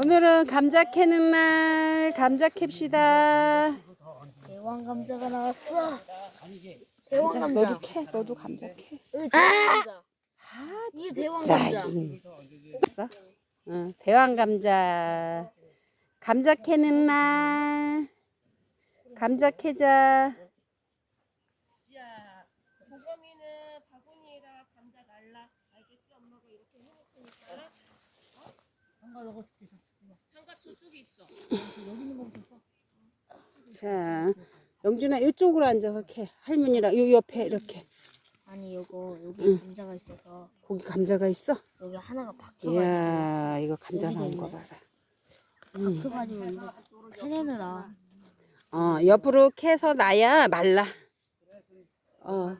오늘은 감자 캐는 날 감자 캡시다. 대왕 감자가 나왔어. 대왕 감자. 너도 캐, 너도 감자 캐. 여기 대왕 감자. 아, 이게 대왕 감자. 응, 대왕 감자. 감자 캐는 날. 감자 캐자. 바구니에다 감자 날라. 알겠지? 엄마가 이렇게 해놓으니까. 어? 장갑 저쪽에 있어. 자, 영준아 이쪽으로 앉아서 캐. 할머니랑 요 옆에 이렇게. 아니 요거 여기 응. 감자가 있어서 고기 감자가 있어? 여기 하나가 박혀가지고 이야, 이거 감자 나온 거 봐라. 박혀가지고 이거 캐내느라 어, 옆으로 캐서 놔야 말라. 어,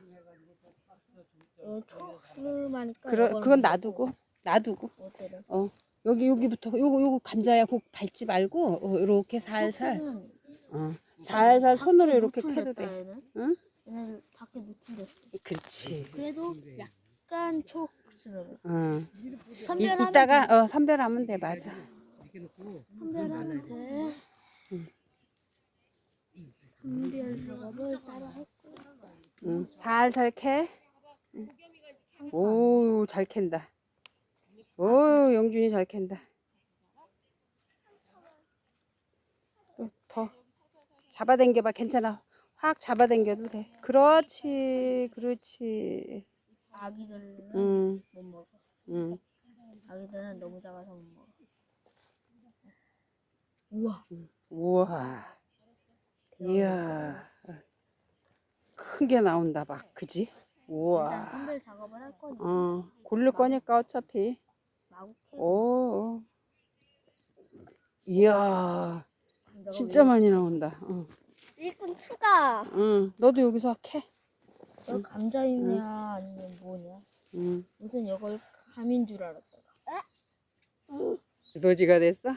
이거 초스름하니까 그러, 이걸 그건 놔두고, 놔두고. 어때요? 어, 여기, 여기부터, 요거, 요거 감자야. 꼭 밟지 말고, 어, 이렇게 살살. 초스는 어, 살살 손으로 이렇게 캐도 돼. 얘는. 응? 얘는 밖에 노출됐어. 그렇지. 그래도 약간 초스름. 어. 이, 선별하면 이따가, 어, 선별하면 돼. 맞아. 선별하면 돼. 선별 작업을 따로 했고. 응, 살살 캐. 응. 오, 잘 캔다. 오, 영준이 잘 캔다. 또더 잡아당겨봐. 괜찮아. 확 잡아당겨도 돼. 그렇지, 그렇지. 아기들은 응, 못 먹어. 응. 아기들은 너무 작아서 못 먹어. 우와. 우와. 이야. 큰 게 나온다, 막. 그지? 일단 우와. 선별 작업을 할 거니까 어, 고를 거니까 어차피. 마구 캐. 오. 이야. 진짜 많이 나온다. 어. 일꾼 추가. 응. 너도 여기서 캐. 너 감자이냐 아니면 뭐냐? 응. 무슨 이걸 감인 줄 알았다가. 두더지가 됐어?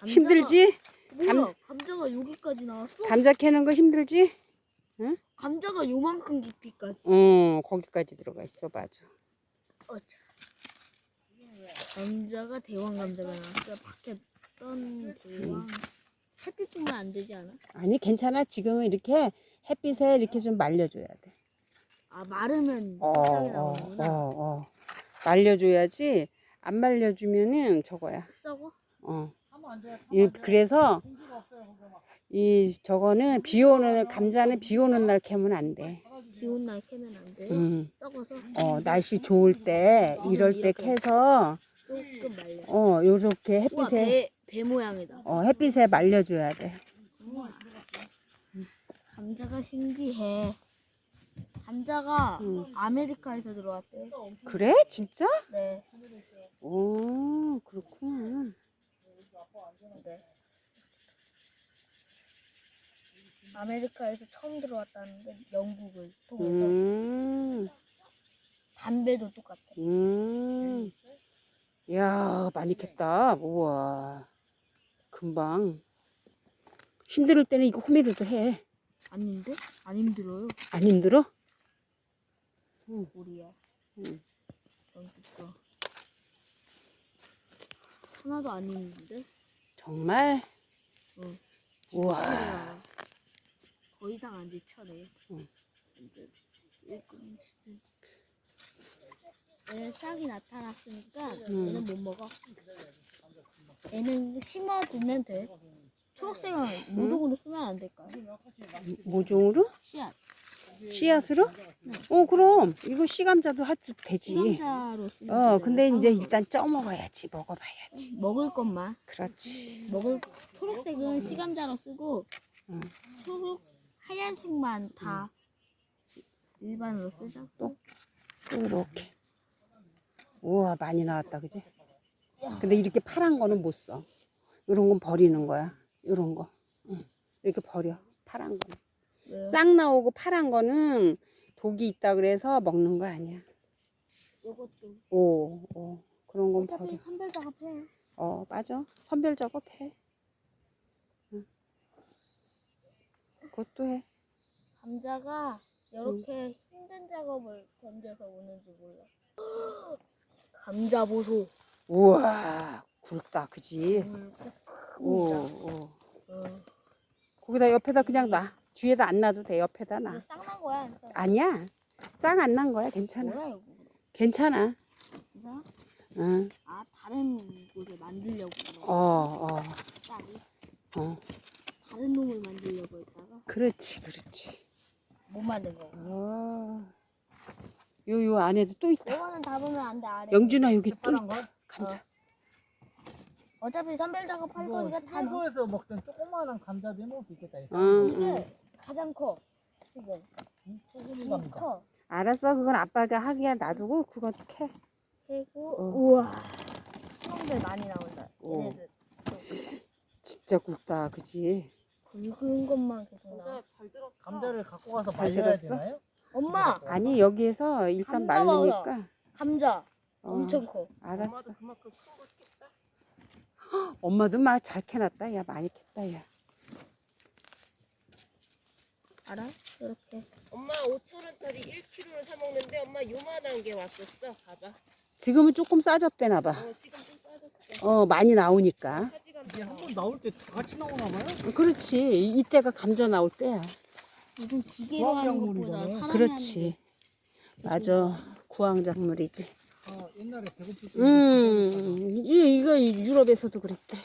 감자가- 힘들지? 뭐야? 감자가 여기까지 나왔어? 감자 캐는 거 힘들지? 감자가 요만큼 깊이까지. 응, 거기까지 들어가 있어, 맞아. 어차. 감자가 대왕 감자가 나왔어. 밖에 떤 대왕. 햇빛 보면 안 되지 않아? 아니, 괜찮아. 지금은 이렇게 햇빛에 이렇게 좀 말려줘야 돼. 아 마르면 어, 어, 나오는구나. 어, 어. 말려줘야지. 안 말려주면은 저거야. 썩어? 어. 이, 그래서 이 저거는 비 오는 감자는 비 오는 날 캐면 안 돼. 비온 날 캐면 안 돼. 음. 썩어서 어, 날씨 좋을 때 이럴 때 캐서 조금 말려. 어, 요렇게 우와 햇빛에 배, 배 모양이다. 어, 햇빛에 말려줘야 돼. 감자가 신기해. 감자가 음. 아메리카에서 들어왔대. 그래? 진짜? 네. 오, 그렇구나. 네. 아메리카에서 처음 들어왔다는데 영국을 통해서 음, 담배도 똑같아. 음. 야, 많이 캤다. 우와. 금방. 힘들 때는 이거 호미로도 해. 아닌데? 안 힘들어요. 안 힘들어? 우리야. 응. 여기. 하나도 안 힘든데? 정말? 응. 우와. 더 이상 안 지쳐네. 응. 완전 일꾼 진짜. 얘는 싹이 나타났으니까 응. 얘는 못 먹어. 얘는 심어주면 돼. 초록색은 무조건 쓰면 안 될까요? 모종으로? 씨앗. 씨앗으로? 어, 그럼. 이거 씨감자도 해도 되지. 수감자로 쓰면 어, 돼. 근데 이제. 일단 쪄 먹어야지. 먹어봐야지. 먹을 것만. 그렇지. 먹을 초록색은 씨감자로 쓰고 응. 초록 하얀색만 다 일반으로 쓰자. 또 이렇게. 우와, 많이 나왔다, 그지? 근데 이렇게 파란 거는 못 써. 이런 건 버리는 거야. 이런 거. 응. 이렇게 버려. 파란 거는. 왜요? 싹 나오고 파란 거는 독이 있다 그래서 먹는 거 아니야. 이것도 오, 오. 그런 건 어차피. 선별 작업해. 어, 맞아. 선별 작업해. 응. 그것도 해. 감자가 이렇게 힘든 작업을 견뎌서 오는지 몰라. 감자 보소. 우와, 굵다, 그지? 오, 굵고 오. 어. 거기다 옆에다 그냥 놔. 뒤에다 안 놔도 돼, 옆에다 놔. 쌍난 거야 안 쌍? 아니야. 쌍 안 난 거야, 괜찮아. 뭐야 이거 괜찮아. 진짜? 응. 아 다른 곳에 만들려고 어, 어, 짝이 어. 다른 놈을 만들려고 했다가 그렇지, 그렇지. 못 만든 거야. 어. 요, 요 안에도 또 있다. 이거는 잡으면 안 돼 아래. 영준아, 여기 또 있다. 거? 감자. 어차피 선별 작업할 거니까 다 넣어. 시소에서 먹던 조그마한 감자도 해먹을 수 있겠다. 이거. 응, 이게 응. 가장 커 지금. 제일 감자. 커. 알았어, 그건 아빠가 하기야 놔두고 그거 캐. 그리고 어. 우와 형들 많이 나온다. 어. 얘네들 진짜 굵다, 그지? 굵은 것만 계속 나와. 감자를 갖고 가서 잘 말려야 들었어? 되나요? 엄마 아니 여기에서 일단 감자 말르니까 감자 어, 엄청 커. 알았어. 엄마도 그만큼 큰거 캤다. 엄마도 막 잘 캐놨다. 야 많이 캤다. 야. 알아? 이렇게. 엄마 5천 원짜리 1kg를 사 먹는데 엄마 요만한 게 왔었어. 봐봐. 지금은 조금 싸졌대나 봐. 어 지금 좀 싸졌어. 어 많이 나오니까. 이게 한 번 나올 때 다 같이 나오나 봐요? 그렇지. 이때가 감자 나올 때야. 무슨 기계로 하는 것보다 구황작물이잖아요. 사람이 그렇지. 맞아. 구황작물이지. 아, 옛날에 배고플 때 음, 이 이거 유럽에서도 그랬대. 게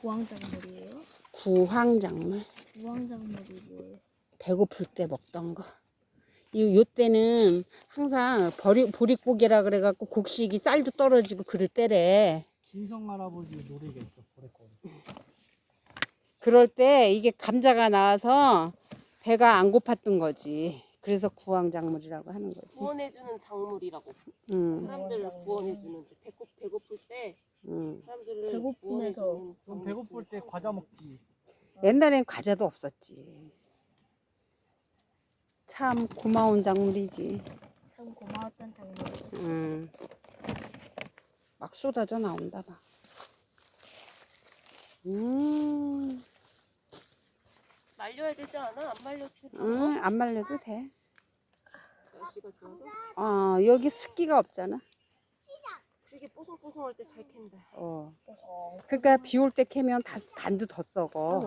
구황작물이에요? 구황작물. 구황작물이 뭐예요? 배고플 때 먹던 거. 이 요 때는 항상 버리, 보릿고개라 그래갖고 곡식이 쌀도 떨어지고 그럴 때래. 진성 할아버지 노래가 있어. 보레꼬리. 그럴 때 이게 감자가 나와서 배가 안 고팠던 거지. 그래서 구황작물이라고 하는 거지. 구원해주는 작물이라고. 음, 사람들을 구원해주는 배고 배고플 때 음. 사람들을 배고픔에서 구원해주는 좀 작물. 배고플 때 과자 먹지. 옛날엔 과자도 없었지. 참 고마운 작물이지. 참 고마웠던 작물이에요. 음. 막 쏟아져 나온다 봐. 음, 말려야 되지 않아? 안 말려도 돼. 음, 안 말려도 돼. 날씨가 좋아서. 어, 여기 습기가 없잖아. 되게 뽀송뽀송할 때 잘 캔다. 어. 뽀송. 그러니까 비 올 때 캐면 다, 간도 더 썩어.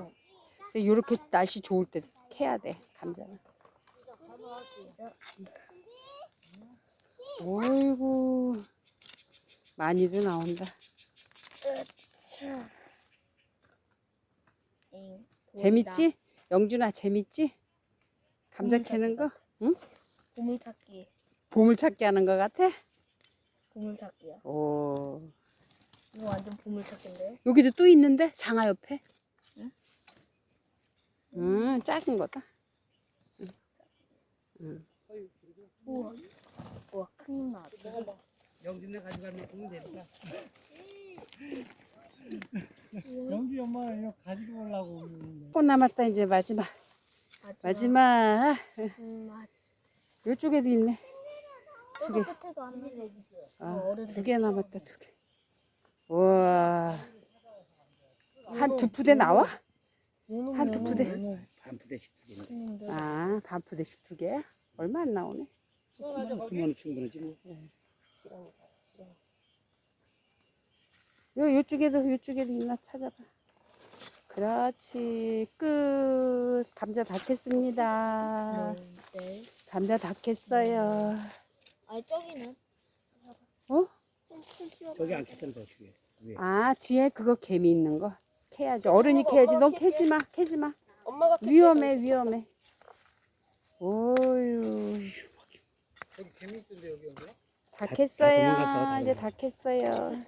근데 이렇게 날씨 좋을 때 캐야 돼, 감자는. 어이구, 많이도 나온다. 차. 재밌지? 영준아, 재밌지? 감자 음, 캐는 거? 보물찾기. 보물찾기 하는 거 같아? 보물찾기야. 오. 이거 완전 보물찾기인데. 여기도 또 있는데? 장아 옆에? 응? 음, 작은 거다. 우와. 우와, 큰놈 나왔다. 영진네 가져가면 보면 되니까. 영지 엄마는 이거 가지고 오려고 오는데. 꽃 남았다, 이제 마지막. 마지막. 음, 맛. 이쪽에도 있네. 두 개. 끝에도 안. 아, 두 개 남았다, 두 개. 우와. 한두 푸대 나와? 한두 푸대. 반 푸대씩 두 개는 음, 아, 반 푸대씩 두 개? 얼마 안 나오네. 그러면 충분하지 뭐. 요, 요쪽에도, 요쪽에도 있나 찾아봐. 그렇지. 끝. 감자 다 캤습니다. 네. 감자 다 캤어요. 아, 저기는 어? 저기 안 저쪽에 위에. 아, 뒤에 그거 개미 있는 거. 캐야지. 어른이 캐야지. 넌 캐지 마. 캐지 마. 엄마가 캔 위험해, 위험해. 오유. 여기 재밌던데 여기 여기. 다다 캤어요. 도망갔어, 다 이제 다 캤어요.